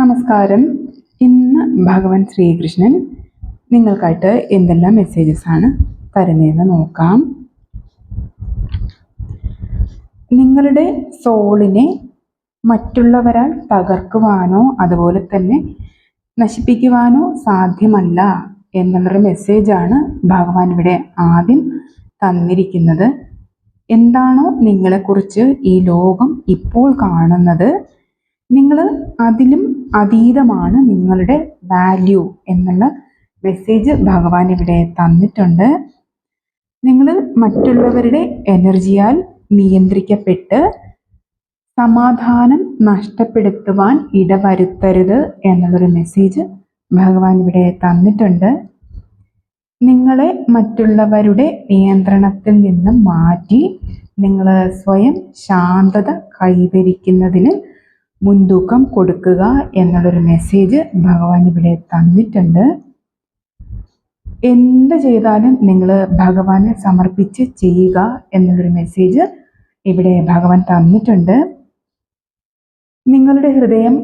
നമസ്കാരം. ഇന്ന് ഭഗവാൻ ശ്രീകൃഷ്ണൻ നിങ്ങൾക്കായിട്ട് എന്തെല്ലാം മെസ്സേജസ് ആണ് തരുന്നതെന്ന് നോക്കാം. നിങ്ങളുടെ സോളിനെ മറ്റുള്ളവരാൽ തകർക്കുവാനോ അതുപോലെ തന്നെ നശിപ്പിക്കുവാനോ സാധ്യമല്ല എന്നുള്ളൊരു മെസ്സേജാണ് ഭഗവാൻ ഇവിടെ ആദ്യം തന്നിരിക്കുന്നത്. എന്താണോ നിങ്ങളെക്കുറിച്ച് ഈ ലോകം ഇപ്പോൾ കാണുന്നത്. നിങ്ങൾ അതിലും അതീതമാണ് നിങ്ങളുടെ വാല്യൂ എന്നുള്ള മെസ്സേജ് ഭഗവാൻ ഇവിടെ തന്നിട്ടുണ്ട്. നിങ്ങൾ മറ്റുള്ളവരുടെ എനർജിയാൽ നിയന്ത്രിക്കപ്പെട്ട് സമാധാനം നഷ്ടപ്പെടുത്തുവാൻ ഇടവരുത്തരുത് എന്നുള്ളൊരു മെസ്സേജ് ഭഗവാൻ ഇവിടെ തന്നിട്ടുണ്ട്. നിങ്ങളെ മറ്റുള്ളവരുടെ നിയന്ത്രണത്തിൽ നിന്ന് മാറ്റി നിങ്ങൾ സ്വയം ശാന്തത കൈവരിക്കുന്നതിന് മുൻതൂക്കം കൊടുക്കുക എന്നുള്ളൊരു മെസ്സേജ് ഭഗവാൻ ഇവിടെ തന്നിട്ടുണ്ട്. എന്ത് ചെയ്താലും നിങ്ങൾ ഭഗവാനെ സമർപ്പിച്ച് ചെയ്യുക എന്നുള്ളൊരു മെസ്സേജ് ഇവിടെ ഭഗവാൻ തന്നിട്ടുണ്ട്. നിങ്ങളുടെ ഹൃദയം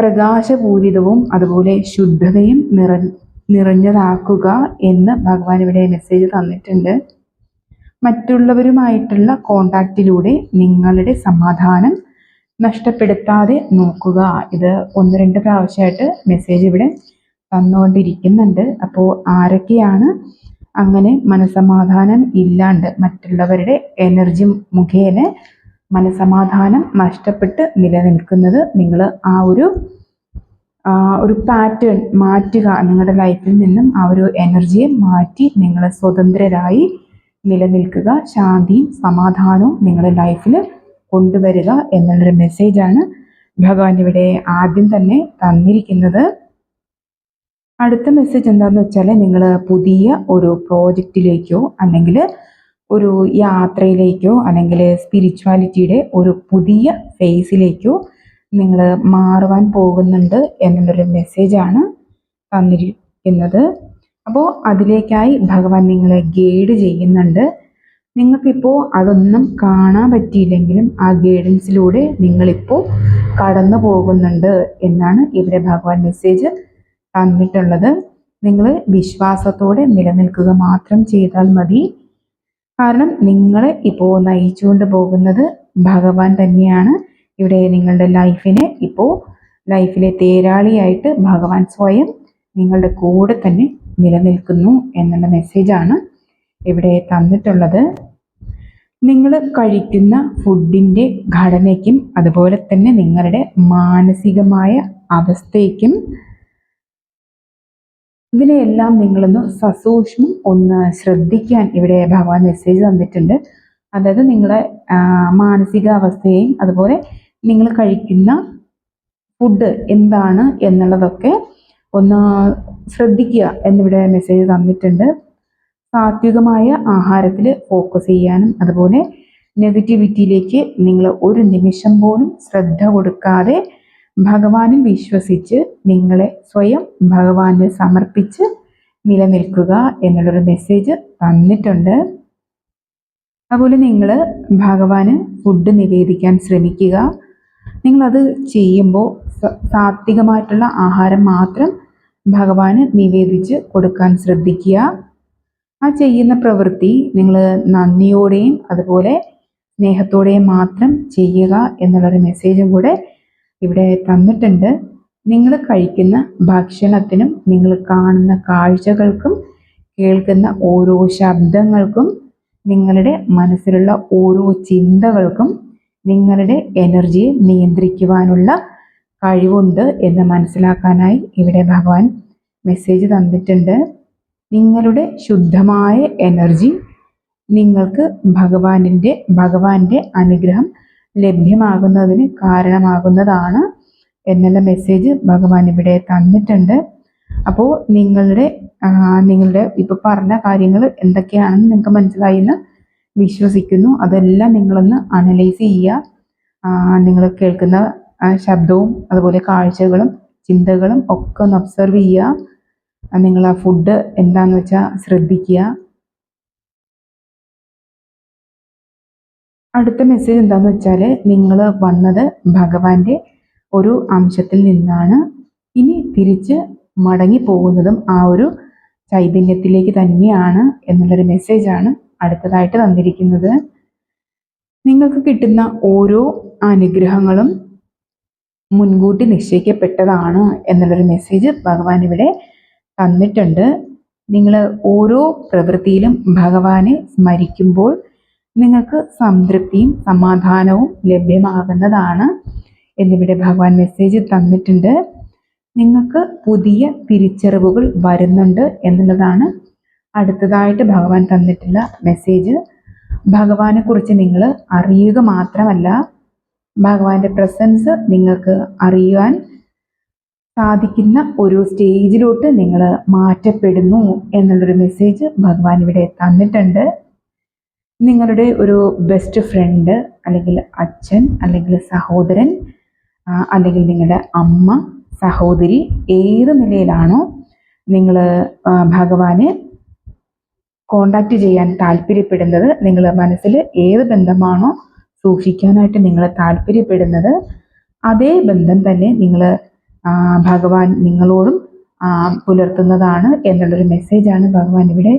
പ്രകാശപൂരിതവും അതുപോലെ ശുദ്ധതയും നിറ നിറഞ്ഞതാക്കുക എന്ന് ഭഗവാൻ ഇവിടെ മെസ്സേജ് തന്നിട്ടുണ്ട്. മറ്റുള്ളവരുമായിട്ടുള്ള കോണ്ടാക്റ്റിലൂടെ നിങ്ങളുടെ സമാധാനം നഷ്ടപ്പെടുത്താതെ നോക്കുക. ഇത് ഒന്ന് രണ്ട് പ്രാവശ്യമായിട്ട് മെസ്സേജ് ഇവിടെ തന്നുകൊണ്ടിരിക്കുന്നുണ്ട് അപ്പോൾ ആരൊക്കെയാണ് അങ്ങനെ മനസമാധാനം ഇല്ലാണ്ട് മറ്റുള്ളവരുടെ എനർജി മുഖേന മനസമാധാനം നഷ്ടപ്പെട്ട് നിലനിൽക്കുന്നത് നിങ്ങൾ ആ ഒരു ഒരു പാറ്റേൺ മാറ്റുക നിങ്ങളുടെ ലൈഫിൽ നിന്നും ആ ഒരു എനർജിയെ മാറ്റി നിങ്ങൾ സ്വതന്ത്രരായി നിലനിൽക്കുക. ശാന്തിയും സമാധാനവും നിങ്ങളുടെ ലൈഫിൽ കൊണ്ടുവരിക എന്നുള്ളൊരു മെസ്സേജാണ് ഭഗവാൻ ഇവിടെ ആദ്യം തന്നെ തന്നിരിക്കുന്നത്. അടുത്ത മെസ്സേജ് എന്താണെന്ന് വെച്ചാൽ നിങ്ങൾ പുതിയ ഒരു പ്രോജക്റ്റിലേക്കോ അല്ലെങ്കിൽ ഒരു യാത്രയിലേക്കോ അല്ലെങ്കിൽ സ്പിരിച്വാലിറ്റിയുടെ ഒരു പുതിയ ഫേസിലേക്കോ നിങ്ങൾ മാറുവാൻ പോകുന്നുണ്ട് എന്നുള്ളൊരു മെസ്സേജാണ് തന്നിരിക്കുന്നത്. അപ്പോൾ അതിലേക്കായി ഭഗവാൻ നിങ്ങളെ ഗൈഡ് ചെയ്യുന്നുണ്ട്. നിങ്ങൾക്കിപ്പോൾ അതൊന്നും കാണാൻ പറ്റിയില്ലെങ്കിലും ആ ഗൈഡൻസിലൂടെ നിങ്ങളിപ്പോൾ കടന്നു പോകുന്നുണ്ട് എന്നാണ് ഇവിടെ ഭഗവാൻ മെസ്സേജ് തന്നിട്ടുള്ളത്. നിങ്ങൾ വിശ്വാസത്തോടെ നിലനിൽക്കുക മാത്രം ചെയ്താൽ മതി. കാരണം നിങ്ങളെ ഇപ്പോൾ നയിച്ചുകൊണ്ട് പോകുന്നത് ഭഗവാൻ തന്നെയാണ്. ഇവിടെ നിങ്ങളുടെ ലൈഫിനെ ഇപ്പോൾ ലൈഫിലെ തേരാളിയായിട്ട് ഭഗവാൻ സ്വയം നിങ്ങളുടെ കൂടെ തന്നെ നിലനിൽക്കുന്നു എന്നുള്ള മെസ്സേജാണ് ഇവിടെ തന്നിട്ടുള്ളത്. നിങ്ങൾ കഴിക്കുന്ന ഫുഡിന്റെ ഘടനയ്ക്കും അതുപോലെ തന്നെ നിങ്ങളുടെ മാനസികമായ അവസ്ഥയ്ക്കും ഇതിനെയെല്ലാം നിങ്ങളൊന്ന് സസൂക്ഷ്മം ഒന്ന് ശ്രദ്ധിക്കാൻ ഇവിടെ ഭഗവാൻ മെസ്സേജ് തന്നിട്ടുണ്ട്. അതായത് നിങ്ങളെ മാനസികാവസ്ഥയെയും അതുപോലെ നിങ്ങൾ കഴിക്കുന്ന ഫുഡ് എന്താണ് എന്നുള്ളതൊക്കെ ഒന്ന് ശ്രദ്ധിക്കുക എന്നിവിടെ മെസ്സേജ് തന്നിട്ടുണ്ട്. സാത്വികമായ ആഹാരത്തിൽ ഫോക്കസ് ചെയ്യാനും അതുപോലെ നെഗറ്റിവിറ്റിയിലേക്ക് നിങ്ങൾ ഒരു നിമിഷം പോലും ശ്രദ്ധ കൊടുക്കാതെ ഭഗവാനിൽ വിശ്വസിച്ച് നിങ്ങളെ സ്വയം ഭഗവാന് സമർപ്പിച്ച് നിലനിൽക്കുക എന്നുള്ളൊരു മെസ്സേജ് തന്നിട്ടുണ്ട്. അതുപോലെ നിങ്ങൾ ഭഗവാന് ഫുഡ് നിവേദിക്കാൻ ശ്രമിക്കുക. നിങ്ങളത് ചെയ്യുമ്പോൾ സാത്വികമായിട്ടുള്ള ആഹാരം മാത്രം ഭഗവാന് നിവേദിച്ച് കൊടുക്കാൻ ശ്രദ്ധിക്കുക. ആ ചെയ്യുന്ന പ്രവൃത്തി നിങ്ങൾ നന്ദിയോടെയും അതുപോലെ സ്നേഹത്തോടെയും മാത്രം ചെയ്യുക എന്നുള്ളൊരു മെസ്സേജും കൂടെ ഇവിടെ തന്നിട്ടുണ്ട്. നിങ്ങൾ കഴിക്കുന്ന ഭക്ഷണത്തിനും നിങ്ങൾ കാണുന്ന കാഴ്ചകൾക്കും കേൾക്കുന്ന ഓരോ ശബ്ദങ്ങൾക്കും നിങ്ങളുടെ മനസ്സിലുള്ള ഓരോ ചിന്തകൾക്കും നിങ്ങളുടെ എനർജിയെ നിയന്ത്രിക്കുവാനുള്ള കഴിവുണ്ട് എന്ന് മനസ്സിലാക്കാനായി ഇവിടെ ഭഗവാൻ മെസ്സേജ് തന്നിട്ടുണ്ട്. നിങ്ങളുടെ ശുദ്ധമായ എനർജി നിങ്ങൾക്ക് ഭഗവാനിന്റെ ഭഗവാന്റെ അനുഗ്രഹം ലഭ്യമാകുന്നതിന് കാരണമാകുന്നതാണ് എന്നുള്ള മെസ്സേജ് ഭഗവാൻ ഇവിടെ തന്നിട്ടുണ്ട്. അപ്പോൾ നിങ്ങളുടെ നിങ്ങളുടെ ഇപ്പോൾ പറഞ്ഞ കാര്യങ്ങൾ എന്തൊക്കെയാണെന്ന് നിങ്ങൾക്ക് മനസ്സിലായി എന്ന് വിശ്വസിക്കുന്നു. അതെല്ലാം നിങ്ങളൊന്ന് അനലൈസ് ചെയ്യുക. നിങ്ങൾ കേൾക്കുന്ന ശബ്ദവും അതുപോലെ കാഴ്ചകളും ചിന്തകളും ഒക്കെ ഒന്ന് ഒബ്സർവ് ചെയ്യുക. നിങ്ങൾ ആ ഫുഡ് എന്താണെന്ന് വെച്ചാൽ ശ്രദ്ധിക്കുക. അടുത്ത മെസ്സേജ് എന്താണെന്ന് വെച്ചാൽ നിങ്ങൾ വന്നത് ഭഗവാന്റെ ഒരു അംശത്തിൽ നിന്നാണ്. ഇനി തിരിച്ച് മടങ്ങി പോകുന്നതും ആ ഒരു ചൈതന്യത്തിലേക്ക് തന്നെയാണ് എന്നുള്ളൊരു മെസ്സേജാണ് അടുത്തതായിട്ട് തന്നിരിക്കുന്നത് നിങ്ങൾക്ക് കിട്ടുന്ന ഓരോ അനുഗ്രഹങ്ങളും മുൻകൂട്ടി നിശ്ചയിക്കപ്പെട്ടതാണ് എന്നുള്ളൊരു മെസ്സേജ് ഭഗവാൻ ഇവിടെ തന്നിട്ടുണ്ട്. നിങ്ങൾ ഓരോ പ്രവൃത്തിയിലും ഭഗവാനെ സ്മരിക്കുമ്പോൾ നിങ്ങൾക്ക് സംതൃപ്തിയും സമാധാനവും ലഭ്യമാകുന്നതാണ് എന്നിവിടെ ഭഗവാൻ മെസ്സേജ് തന്നിട്ടുണ്ട്. നിങ്ങൾക്ക് പുതിയ തിരിച്ചറിവുകൾ വരുന്നുണ്ട് എന്നുള്ളതാണ് അടുത്തതായിട്ട് ഭഗവാൻ തന്നിട്ടുള്ള മെസ്സേജ് ഭഗവാനെ കുറിച്ച് നിങ്ങൾ അറിയുക മാത്രമല്ല ഭഗവാന്റെ പ്രസൻസ് നിങ്ങൾക്ക് അറിയാൻ സാധിക്കുന്ന ഒരു സ്റ്റേജിലോട്ട് നിങ്ങൾ മാറ്റപ്പെടുന്നു എന്നുള്ളൊരു മെസ്സേജ് ഭഗവാൻ ഇവിടെ തന്നിട്ടുണ്ട്. നിങ്ങളുടെ ഒരു ബെസ്റ്റ് ഫ്രണ്ട് അല്ലെങ്കിൽ അച്ഛൻ അല്ലെങ്കിൽ സഹോദരൻ അല്ലെങ്കിൽ നിങ്ങളുടെ അമ്മ സഹോദരി ഏത് നിലയിലാണോ നിങ്ങൾ ഭഗവാനെ കോണ്ടാക്ട് ചെയ്യാൻ താല്പര്യപ്പെടുന്നത് നിങ്ങൾ മനസ്സിൽ ഏത് ബന്ധമാണോ സൂക്ഷിക്കാനായിട്ട് നിങ്ങൾ താല്പര്യപ്പെടുന്നത് അതേ ബന്ധം തന്നെ നിങ്ങൾ ഭഗവാൻ നിങ്ങളോടും പുലർത്തുന്നതാണ് എന്നുള്ളൊരു മെസ്സേജാണ് ഭഗവാൻ ഇവിടെ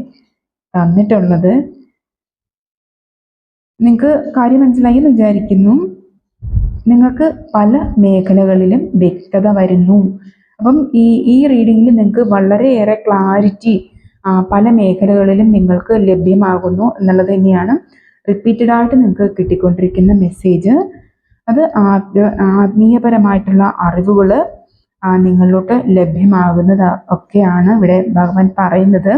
തന്നിട്ടുള്ളത്. നിങ്ങൾക്ക് കാര്യം മനസ്സിലായി എന്ന് വിചാരിക്കുന്നു. നിങ്ങൾക്ക് പല മേഖലകളിലും വ്യക്തത വരുന്നു. അപ്പം ഈ ഈ റീഡിങ്ങിൽ നിങ്ങൾക്ക് വളരെയേറെ ക്ലാരിറ്റി പല മേഖലകളിലും നിങ്ങൾക്ക് ലഭ്യമാകുന്നു എന്നുള്ളത് തന്നെയാണ് റിപ്പീറ്റഡ് ആയിട്ട് നിങ്ങൾക്ക് കിട്ടിക്കൊണ്ടിരിക്കുന്ന മെസ്സേജ് അത് ആത്മ ആത്മീയപരമായിട്ടുള്ള അറിവുകൾ നിങ്ങളിലോട്ട് ലഭ്യമാകുന്നത് ഒക്കെയാണ് ഇവിടെ ഭഗവാൻ പറയുന്നത്.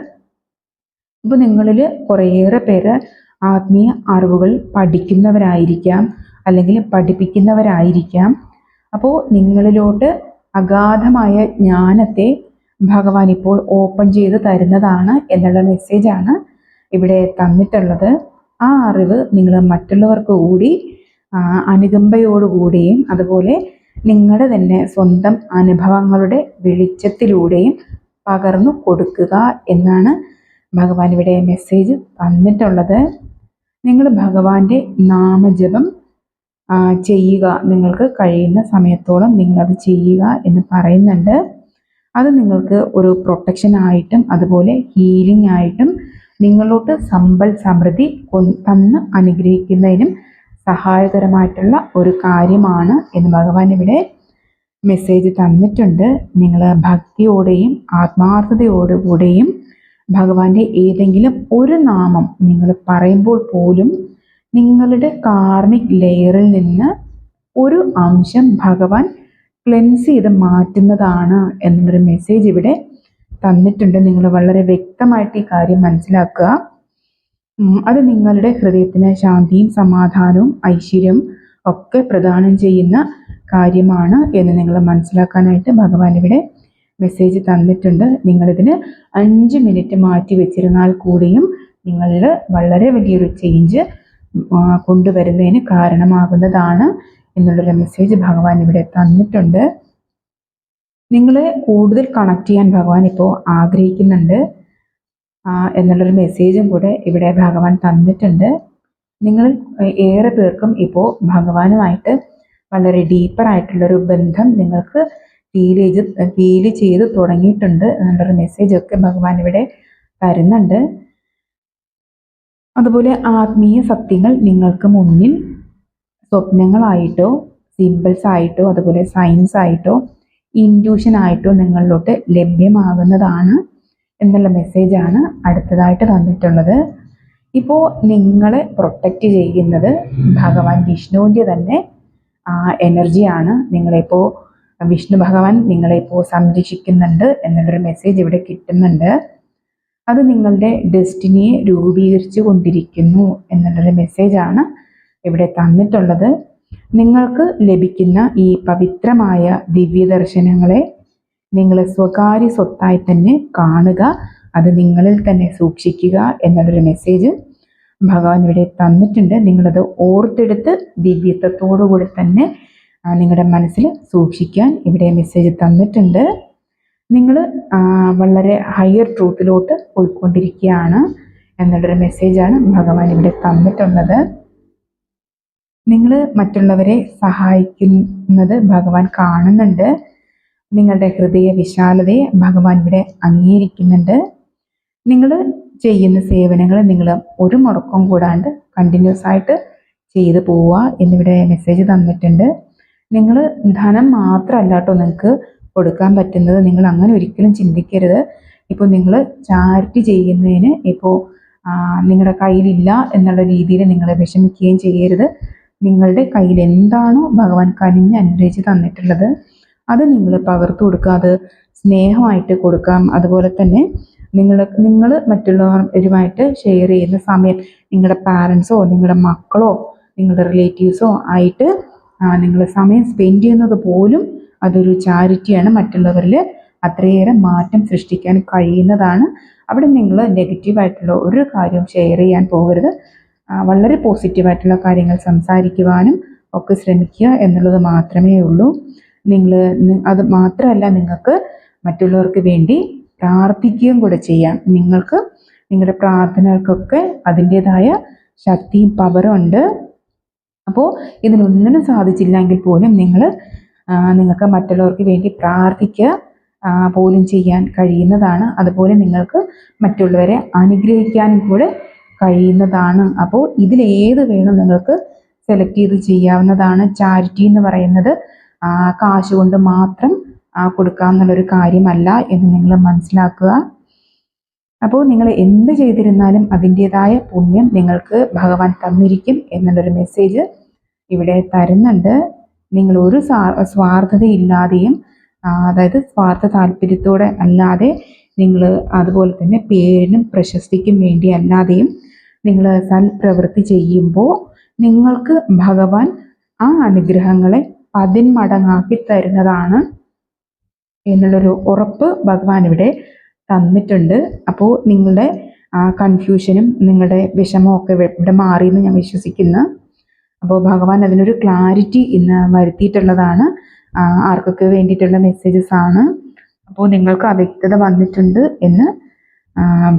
ഇപ്പൊ നിങ്ങളിൽ കുറേയേറെ പേര് ആത്മീയ അറിവുകൾ പഠിക്കുന്നവരായിരിക്കാം അല്ലെങ്കിൽ പഠിപ്പിക്കുന്നവരായിരിക്കാം. അപ്പോൾ നിങ്ങളിലോട്ട് അഗാധമായ ജ്ഞാനത്തെ ഭഗവാൻ ഇപ്പോൾ ഓപ്പൺ ചെയ്ത് തരുന്നതാണ് എന്നുള്ള മെസ്സേജാണ് ഇവിടെ തന്നിട്ടുള്ളത്. ആ അറിവ് നിങ്ങൾ മറ്റുള്ളവർക്ക് കൂടി അനുകമ്പയോടുകൂടിയും അതുപോലെ നിങ്ങളുടെ തന്നെ സ്വന്തം അനുഭവങ്ങളുടെ വെളിച്ചത്തിലൂടെയും പകർന്നു കൊടുക്കുക എന്നാണ് ഭഗവാൻ ഇവിടെ മെസ്സേജ് തന്നിട്ടുള്ളത്. നിങ്ങൾ ഭഗവാന്റെ നാമജപം ചെയ്യുക നിങ്ങൾക്ക് കഴിയുന്ന സമയത്തോളം നിങ്ങളത് ചെയ്യുക എന്ന് പറയുന്നുണ്ട്. അത് നിങ്ങൾക്ക് ഒരു പ്രൊട്ടക്ഷൻ ആയിട്ടും അതുപോലെ ഹീലിംഗ് ആയിട്ടും നിങ്ങളോട്ട് സമ്പൽ സമൃദ്ധി തന്ന് അനുഗ്രഹിക്കുന്നതിനും സഹായകരമായിട്ടുള്ള ഒരു കാര്യമാണ് എന്ന് ഭഗവാൻ ഇവിടെ മെസ്സേജ് തന്നിട്ടുണ്ട്. നിങ്ങൾ ഭക്തിയോടെയും ആത്മാർത്ഥതയോടുകൂടെയും ഭഗവാന്റെ ഏതെങ്കിലും ഒരു നാമം നിങ്ങൾ പറയുമ്പോൾ പോലും നിങ്ങളുടെ കാർമിക് ലെയറിൽ നിന്ന് ഒരു അംശം ഭഗവാൻ ക്ലെൻസ് ചെയ്ത് മാറ്റുന്നതാണ് എന്നൊരു മെസ്സേജ് ഇവിടെ തന്നിട്ടുണ്ട്. നിങ്ങൾ വളരെ വ്യക്തമായിട്ട് ഈ കാര്യം മനസ്സിലാക്കുക. അത് നിങ്ങളുടെ ഹൃദയത്തിന് ശാന്തിയും സമാധാനവും ഐശ്വര്യം ഒക്കെ പ്രദാനം ചെയ്യുന്ന കാര്യമാണ് എന്ന് നിങ്ങൾ മനസ്സിലാക്കാനായിട്ട് ഭഗവാൻ ഇവിടെ മെസ്സേജ് തന്നിട്ടുണ്ട്. നിങ്ങളിതിന് അഞ്ച് മിനിറ്റ് മാറ്റി വെച്ചിരുന്നാൽ കൂടിയും നിങ്ങളിൽ വളരെ വലിയൊരു ചേഞ്ച് കൊണ്ടുവരുന്നതിന് കാരണമാകുന്നതാണ് എന്നുള്ളൊരു മെസ്സേജ് ഭഗവാൻ ഇവിടെ തന്നിട്ടുണ്ട്. നിങ്ങളെ കൂടുതൽ കണക്ട് ചെയ്യാൻ ഭഗവാൻ ഇപ്പോൾ ആഗ്രഹിക്കുന്നുണ്ട്. എന്നുള്ളൊരു മെസ്സേജും കൂടെ ഇവിടെ ഭഗവാൻ തന്നിട്ടുണ്ട്. നിങ്ങൾ ഏറെ പേർക്കും ഇപ്പോൾ ഭഗവാനുമായിട്ട് വളരെ ഡീപ്പർ ആയിട്ടുള്ളൊരു ബന്ധം നിങ്ങൾക്ക് ഫീൽ ചെയ്ത് ഫീൽ ചെയ്ത് തുടങ്ങിയിട്ടുണ്ട് എന്നുള്ളൊരു മെസ്സേജൊക്കെ ഭഗവാൻ ഇവിടെ തരുന്നുണ്ട്. അതുപോലെ ആത്മീയ സത്യങ്ങൾ നിങ്ങൾക്ക് മുന്നിൽ സ്വപ്നങ്ങളായിട്ടോ സിമ്പിൾസ് ആയിട്ടോ അതുപോലെ സയൻസ് ആയിട്ടോ ഇൻഡ്യൂഷൻ ആയിട്ടോ നിങ്ങളിലോട്ട് ലഭ്യമാകുന്നതാണ്. എന്നുള്ള മെസ്സേജാണ് അടുത്തതായിട്ട് തന്നിട്ടുള്ളത് ഇപ്പോൾ നിങ്ങളെ പ്രൊട്ടക്റ്റ് ചെയ്യുന്നത് ഭഗവാൻ വിഷ്ണുവിന്റെ തന്നെ ആ എനർജിയാണ് നിങ്ങളിപ്പോൾ വിഷ്ണു ഭഗവാൻ നിങ്ങളെപ്പോൾ സംരക്ഷിക്കുന്നുണ്ട് എന്നുള്ളൊരു മെസ്സേജ് ഇവിടെ കിട്ടുന്നുണ്ട്. അത് നിങ്ങളുടെ ഡെസ്റ്റിനിയെ രൂപീകരിച്ചു കൊണ്ടിരിക്കുന്നു എന്നുള്ളൊരു മെസ്സേജാണ് ഇവിടെ തന്നിട്ടുള്ളത്. നിങ്ങൾക്ക് ലഭിക്കുന്ന ഈ പവിത്രമായ ദിവ്യദർശനങ്ങളെ നിങ്ങൾ സ്വകാര്യ സ്വത്തായി തന്നെ കാണുക. അത് നിങ്ങളിൽ തന്നെ സൂക്ഷിക്കുക എന്നുള്ളൊരു മെസ്സേജ് ഭഗവാൻ ഇവിടെ തന്നിട്ടുണ്ട്. നിങ്ങളത് ഓർത്തെടുത്ത് ദിവ്യത്വത്തോടുകൂടി തന്നെ നിങ്ങളുടെ മനസ്സിൽ സൂക്ഷിക്കാൻ ഇവിടെ മെസ്സേജ് തന്നിട്ടുണ്ട്. നിങ്ങൾ വളരെ ഹയർ ട്രൂത്തിലോട്ട് പോയിക്കൊണ്ടിരിക്കുകയാണ് എന്നുള്ളൊരു മെസ്സേജാണ് ഭഗവാൻ ഇവിടെ തന്നിട്ടുള്ളത്. നിങ്ങൾ മറ്റുള്ളവരെ സഹായിക്കുന്നത് ഭഗവാൻ കാണുന്നുണ്ട്. നിങ്ങളുടെ ഹൃദയ വിശാലതയെ ഭഗവാൻ ഇവിടെ അംഗീകരിക്കുന്നുണ്ട്. നിങ്ങൾ ചെയ്യുന്ന സേവനങ്ങൾ നിങ്ങൾ ഒരു മുടക്കം കൂടാണ്ട് കണ്ടിന്യൂസ് ആയിട്ട് ചെയ്തു പോവുക എന്നിവിടെ മെസ്സേജ് തന്നിട്ടുണ്ട്. നിങ്ങൾ ധനം മാത്രമല്ല കേട്ടോ നിങ്ങൾക്ക് കൊടുക്കാൻ പറ്റുന്നത്. നിങ്ങൾ അങ്ങനെ ഒരിക്കലും ചിന്തിക്കരുത്. ഇപ്പോൾ നിങ്ങൾ ചാരിറ്റി ചെയ്യുന്നതിന് ഇപ്പോൾ നിങ്ങളുടെ കയ്യിലില്ല എന്നുള്ള രീതിയിൽ നിങ്ങൾ വിഷമിക്കുകയും ചെയ്യരുത്. നിങ്ങളുടെ കയ്യിൽ എന്താണോ ഭഗവാൻ കനിഞ്ഞ് അനുഗ്രഹിച്ച് തന്നിട്ടുള്ളത്. അത് നിങ്ങൾ പകർത്തു കൊടുക്കുക അത് സ്നേഹമായിട്ട് കൊടുക്കാം. അതുപോലെ തന്നെ നിങ്ങൾ നിങ്ങൾ മറ്റുള്ളവരുമായിട്ട് ഷെയർ ചെയ്യുന്ന സമയം നിങ്ങളുടെ പാരൻസോ നിങ്ങളുടെ മക്കളോ നിങ്ങളുടെ റിലേറ്റീവ്സോ ആയിട്ട് നിങ്ങൾ സമയം സ്പെൻഡ് ചെയ്യുന്നത് പോലും അതൊരു ചാരിറ്റിയാണ് മറ്റുള്ളവരിൽ അത്രയേറെ മാറ്റം സൃഷ്ടിക്കാൻ കഴിയുന്നതാണ്. അവിടെ നിങ്ങൾ നെഗറ്റീവായിട്ടുള്ള ഒരു കാര്യവും ഷെയർ ചെയ്യാൻ പോകരുത്. വളരെ പോസിറ്റീവായിട്ടുള്ള കാര്യങ്ങൾ സംസാരിക്കുവാനും ഒക്കെ ശ്രമിക്കുക എന്നുള്ളത് മാത്രമേ ഉള്ളൂ. നിങ്ങൾ അത് മാത്രമല്ല നിങ്ങൾക്ക് മറ്റുള്ളവർക്ക് വേണ്ടി പ്രാർത്ഥിക്കുകയും കൂടെ ചെയ്യാം. നിങ്ങൾക്ക് നിങ്ങളുടെ പ്രാർത്ഥനകൾക്കൊക്കെ അതിന്റേതായ ശക്തിയും പവറും ഉണ്ട്. അപ്പോൾ ഇതിനൊന്നിനും സാധിച്ചില്ലെങ്കിൽ പോലും നിങ്ങൾ നിങ്ങൾക്ക് മറ്റുള്ളവർക്ക് വേണ്ടി പ്രാർത്ഥിക്കുക പോലും ചെയ്യാൻ കഴിയുന്നതാണ്. അതുപോലെ നിങ്ങൾക്ക് മറ്റുള്ളവരെ അനുഗ്രഹിക്കാനും കൂടെ കഴിയുന്നതാണ്. അപ്പോൾ ഇതിലേത് വേണം നിങ്ങൾക്ക് സെലക്ട് ചെയ്ത് ചെയ്യാവുന്നതാണ്. ചാരിറ്റി എന്ന് പറയുന്നത് കാശ് കൊണ്ട് മാത്രം കൊടുക്കാമെന്നുള്ളൊരു കാര്യമല്ല എന്ന് നിങ്ങൾ മനസ്സിലാക്കുക. അപ്പോൾ നിങ്ങൾ എന്ത് ചെയ്തിരുന്നാലും അതിന്റെതായ പുണ്യം നിങ്ങൾക്ക് ഭഗവാൻ തന്നിരിക്കും എന്നുള്ളൊരു മെസ്സേജ് ഇവിടെ തരുന്നുണ്ട്. നിങ്ങൾ ഒരു സ്വാർത്ഥതയില്ലാതെയും അതായത് സ്വാർത്ഥ താല്പര്യത്തോടെ അല്ലാതെ നിങ്ങൾ അതുപോലെ തന്നെ പേരിനും പ്രശസ്തിക്കും വേണ്ടി അല്ലാതെയും നിങ്ങൾ സൽപ്രവൃത്തി ചെയ്യുമ്പോൾ നിങ്ങൾക്ക് ഭഗവാൻ ആ അനുഗ്രഹങ്ങളെ പതിന്മടങ്ങാക്കി തരുന്നതാണ് എന്നുള്ളൊരു ഉറപ്പ് ഭഗവാൻ ഇവിടെ തന്നിട്ടുണ്ട്. അപ്പോൾ നിങ്ങളുടെ കൺഫ്യൂഷനും നിങ്ങളുടെ വിഷമവും ഒക്കെ ഇവിടെ മാറിയെന്ന് ഞാൻ വിശ്വസിക്കുന്നു. അപ്പോൾ ഭഗവാൻ അതിനൊരു ക്ലാരിറ്റി ഇന്ന് വരുത്തിയിട്ടുള്ളതാണ്. ആർക്കൊക്കെ വേണ്ടിയിട്ടുള്ള മെസ്സേജസ് ആണ്. അപ്പോൾ നിങ്ങൾക്ക് അവ്യക്തത വന്നിട്ടുണ്ട് എന്ന്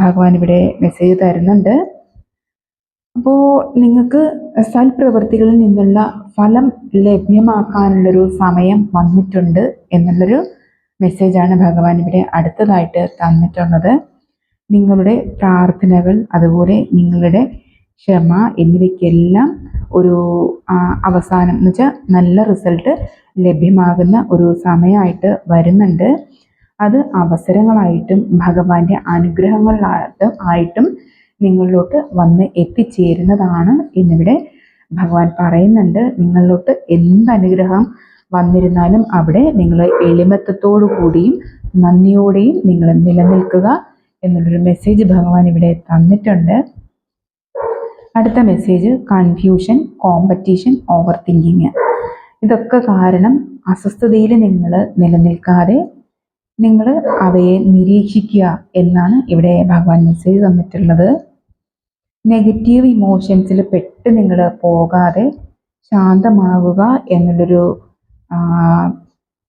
ഭഗവാൻ ഇവിടെ മെസ്സേജ് തരുന്നുണ്ട്. അപ്പോൾ നിങ്ങൾക്ക് സൽപ്രവൃത്തികളിൽ നിന്നുള്ള ഫലം ലഭ്യമാക്കാനുള്ളൊരു സമയം വന്നിട്ടുണ്ട് എന്നുള്ളൊരു മെസ്സേജാണ് ഭഗവാൻ ഇവിടെ അടുത്തതായിട്ട് തന്നിട്ടുള്ളത്. നിങ്ങളുടെ പ്രാർത്ഥനകൾ അതുപോലെ നിങ്ങളുടെ ക്ഷമ എന്നിവയ്ക്കെല്ലാം ഒരു അവസാനം എന്ന് വെച്ചാൽ നല്ല റിസൾട്ട് ലഭ്യമാകുന്ന ഒരു സമയമായിട്ട് വരുന്നുണ്ട്. അത് അവസരങ്ങളായിട്ടും ഭഗവാന്റെ അനുഗ്രഹങ്ങളായിട്ടും ആയിട്ടും നിങ്ങളിലോട്ട് വന്ന് എത്തിച്ചേരുന്നതാണ് എന്നിവിടെ ഭഗവാൻ പറയുന്നുണ്ട്. നിങ്ങളിലോട്ട് എന്ത് അനുഗ്രഹം വന്നിരുന്നാലും അവിടെ നിങ്ങൾ എളിമത്തത്തോടു കൂടിയും നന്ദിയോടെയും നിങ്ങൾ നിലനിൽക്കുക എന്നുള്ളൊരു മെസ്സേജ് ഭഗവാൻ ഇവിടെ തന്നിട്ടുണ്ട്. അടുത്ത message confusion competition over thinking ഇതൊക്കെ കാരണം അസ്വസ്ഥതയിൽ നിങ്ങൾ നിലനിൽക്കാതെ നിങ്ങൾ അവയെ നിരീക്ഷിക്കുക എന്നാണ് ഇവിടെ ഭഗവാൻ മെസ്സേജ് തന്നിട്ടുള്ളത്. നെഗറ്റീവ് ഇമോഷൻസിൽ പെട്ട് നിങ്ങൾ പോകാതെ ശാന്തമാവുക എന്നുള്ളൊരു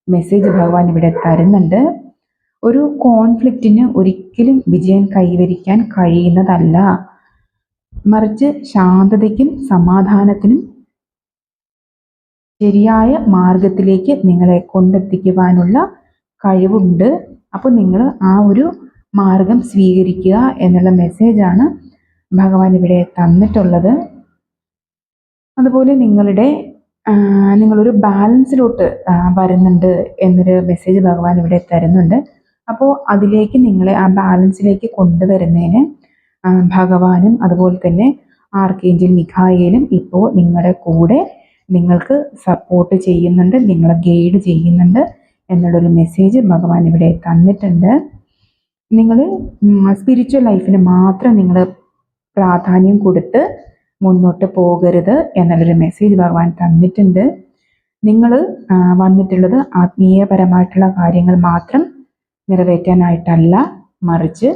മെസ്സേജ് ഭഗവാൻ ഇവിടെ തരുന്നുണ്ട്. ഒരു കോൺഫ്ലിക്റ്റിന് ഒരിക്കലും വിജയം കൈവരിക്കാൻ കഴിയുന്നതല്ല. മറിച്ച് ശാന്തതയ്ക്കും സമാധാനത്തിനും ശരിയായ മാർഗത്തിലേക്ക് നിങ്ങളെ കൊണ്ടെത്തിക്കുവാനുള്ള കഴിവുണ്ട്. അപ്പോൾ നിങ്ങൾ ആ ഒരു മാർഗം സ്വീകരിക്കുക എന്നുള്ള മെസ്സേജാണ് ഭഗവാൻ ഇവിടെ തന്നിട്ടുള്ളത്. അതുപോലെ നിങ്ങളുടെ നിങ്ങളൊരു ബാലൻസിലോട്ട് വരുന്നുണ്ട് എന്നൊരു മെസ്സേജ് ഭഗവാൻ ഇവിടെ തരുന്നുണ്ട്. അപ്പോൾ അതിലേക്ക് നിങ്ങളെ ആ ബാലൻസിലേക്ക് കൊണ്ടുവരുന്നതിന് ഭഗവാനും അതുപോലെ തന്നെ ആർക്കേഞ്ചൽ മിഖായേലും ഇപ്പോൾ നിങ്ങളുടെ കൂടെ നിങ്ങൾക്ക് സപ്പോർട്ട് ചെയ്യുന്നുണ്ട് നിങ്ങളെ ഗൈഡ് ചെയ്യുന്നുണ്ട്. എന്നുള്ളൊരു മെസ്സേജ് ഭഗവാൻ ഇവിടെ തന്നിട്ടുണ്ട്. നിങ്ങൾ സ്പിരിച്വൽ ലൈഫിന് മാത്രം നിങ്ങൾ പ്രാധാന്യം കൊടുത്ത് മുന്നോട്ട് പോകരുത് എന്നുള്ളൊരു മെസ്സേജ് ഭഗവാൻ തന്നിട്ടുണ്ട്. നിങ്ങൾ വന്നിട്ടുള്ളത് ആത്മീയപരമായിട്ടുള്ള കാര്യങ്ങൾ മാത്രം നിറവേറ്റാനായിട്ടല്ല മറിച്ച്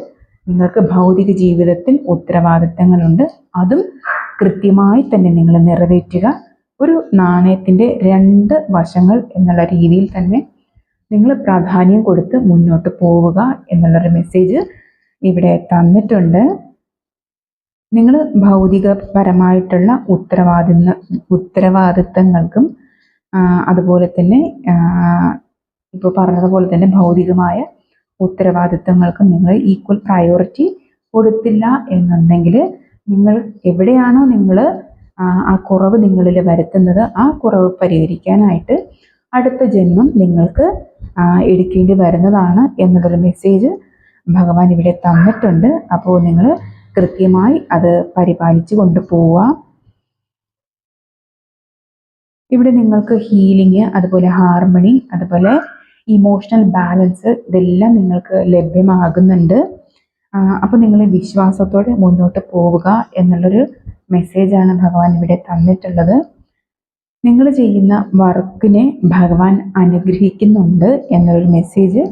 നിങ്ങൾക്ക് ഭൗതിക ജീവിതത്തിൽ ഉത്തരവാദിത്തങ്ങളുണ്ട്. അതും കൃത്യമായി തന്നെ നിങ്ങൾ നിറവേറ്റുക. ഒരു നാണയത്തിന്റെ രണ്ട് വശങ്ങൾ എന്നുള്ള രീതിയിൽ തന്നെ നിങ്ങൾ പ്രാധാന്യം കൊടുത്ത് മുന്നോട്ട് പോവുക എന്നുള്ളൊരു മെസ്സേജ് ഇവിടെ തന്നിട്ടുണ്ട്. നിങ്ങൾ ഭൗതികപരമായിട്ടുള്ള ഉത്തരവാദി ഉത്തരവാദിത്തങ്ങൾക്കും അതുപോലെ തന്നെ ഇപ്പോൾ പറഞ്ഞതുപോലെ തന്നെ ഭൗതികമായ ഉത്തരവാദിത്തങ്ങൾക്കും നിങ്ങൾ ഈക്വൽ പ്രയോറിറ്റി കൊടുത്തില്ല എന്നുണ്ടെങ്കിൽ നിങ്ങൾ എവിടെയാണോ നിങ്ങൾ ആ കുറവ് നിങ്ങളിൽ വരുത്തുന്നത് ആ കുറവ് പരിഹരിക്കാനായിട്ട് അടുത്ത ജന്മം നിങ്ങൾക്ക് എടുക്കേണ്ടി വരുന്നതാണ് എന്നുള്ളൊരു മെസ്സേജ് ഭഗവാൻ ഇവിടെ തന്നിട്ടുണ്ട്. അപ്പോൾ നിങ്ങൾ കൃത്യമായി അത് പരിപാലിച്ചു കൊണ്ടുപോവുക ഇവിടെ നിങ്ങൾക്ക് ഹീലിംഗ് അതുപോലെ ഹാർമണി അതുപോലെ ഇമോഷണൽ ബാലൻസ് ഇതെല്ലാം നിങ്ങൾക്ക് ലഭ്യമാകുന്നുണ്ട്. അപ്പോൾ നിങ്ങൾ വിശ്വാസത്തോടെ മുന്നോട്ട് പോവുക എന്നുള്ളൊരു മെസ്സേജാണ് ഭഗവാൻ ഇവിടെ തന്നിട്ടുള്ളത്. നിങ്ങൾ ചെയ്യുന്ന വർക്കിനെ ഭഗവാൻ അനുഗ്രഹിക്കുന്നുണ്ട് എന്നൊരു മെസ്സേജ്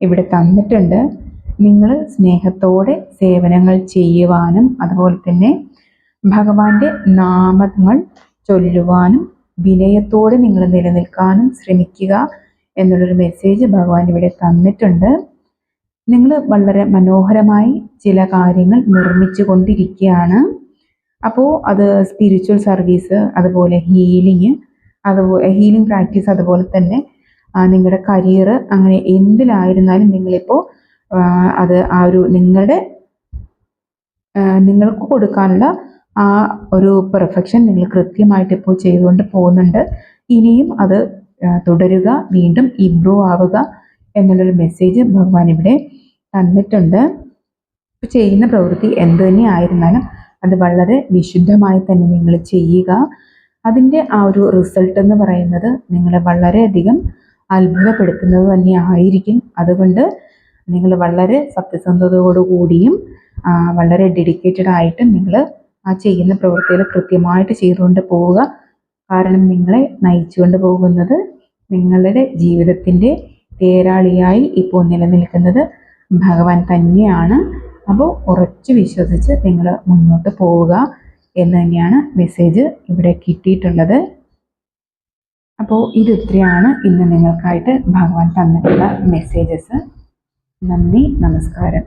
ഇവിടെ തന്നിട്ടുണ്ട്. നിങ്ങൾ സ്നേഹത്തോടെ സേവനങ്ങൾ ചെയ്യുവാനും അതുപോലെ തന്നെ ഭഗവാന്റെ നാമങ്ങൾ ചൊല്ലുവാനും വിനയത്തോടെ നിങ്ങൾ നിലനിൽക്കാനും ശ്രമിക്കുക എന്നുള്ളൊരു മെസ്സേജ് ഭഗവാൻ ഇവിടെ തന്നിട്ടുണ്ട്. നിങ്ങൾ വളരെ മനോഹരമായി ചില കാര്യങ്ങൾ നിർമ്മിച്ചു കൊണ്ടിരിക്കുകയാണ് അപ്പോൾ അത് സ്പിരിച്വൽ സർവീസ് അതുപോലെ ഹീലിംഗ് അതുപോലെ ഹീലിംഗ് പ്രാക്ടീസ് അതുപോലെ തന്നെ നിങ്ങളുടെ കരിയർ അങ്ങനെ എന്തിലായിരുന്നാലും നിങ്ങളിപ്പോൾ അത് ആ ഒരു നിങ്ങളുടെ നിങ്ങൾക്ക് കൊടുക്കാനുള്ള ആ ഒരു പെർഫെക്ഷൻ നിങ്ങൾ കൃത്യമായിട്ട് ഇപ്പോൾ ചെയ്തുകൊണ്ട് പോകുന്നുണ്ട്. ഇനിയും അത് തുടരുക വീണ്ടും ഇമ്പ്രൂവ് ആവുക എന്നുള്ളൊരു മെസ്സേജ് ഭഗവാൻ ഇവിടെ തന്നിട്ടുണ്ട്. ചെയ്യുന്ന പ്രവൃത്തി എന്ത് തന്നെ ആയിരുന്നാലും അത് വളരെ വിശുദ്ധമായി തന്നെ നിങ്ങൾ ചെയ്യുക. അതിന്റെ ആ ഒരു റിസൾട്ട് എന്ന് പറയുന്നത് നിങ്ങളെ വളരെയധികം അത്ഭുതപ്പെടുത്തുന്നത് തന്നെ ആയിരിക്കും അതുകൊണ്ട് നിങ്ങൾ വളരെ സത്യസന്ധതയോടുകൂടിയും വളരെ ഡെഡിക്കേറ്റഡ് ആയിട്ട് നിങ്ങൾ ആ ചെയ്യുന്ന പ്രവൃത്തികൾ കൃത്യമായിട്ട് ചെയ്തുകൊണ്ട് പോവുക. കാരണം നിങ്ങളെ നയിച്ചുകൊണ്ട് പോകുന്നത് നിങ്ങളുടെ ജീവിതത്തിന്റെ തേരാളിയായി ഇപ്പോൾ നിലനിൽക്കുന്നത് ഭഗവാൻ തന്നെയാണ്. അപ്പോൾ ഉറച്ച് വിശ്വസിച്ച് നിങ്ങൾ മുന്നോട്ട് പോവുക എന്ന് തന്നെയാണ് മെസ്സേജ് ഇവിടെ കിട്ടിയിട്ടുള്ളത്. അപ്പോൾ ഇത് ഇത്രയാണ് ഇന്ന് നിങ്ങൾക്കായിട്ട് ഭഗവാൻ തന്നിട്ടുള്ള മെസ്സേജസ് നന്ദി നമസ്കാരം.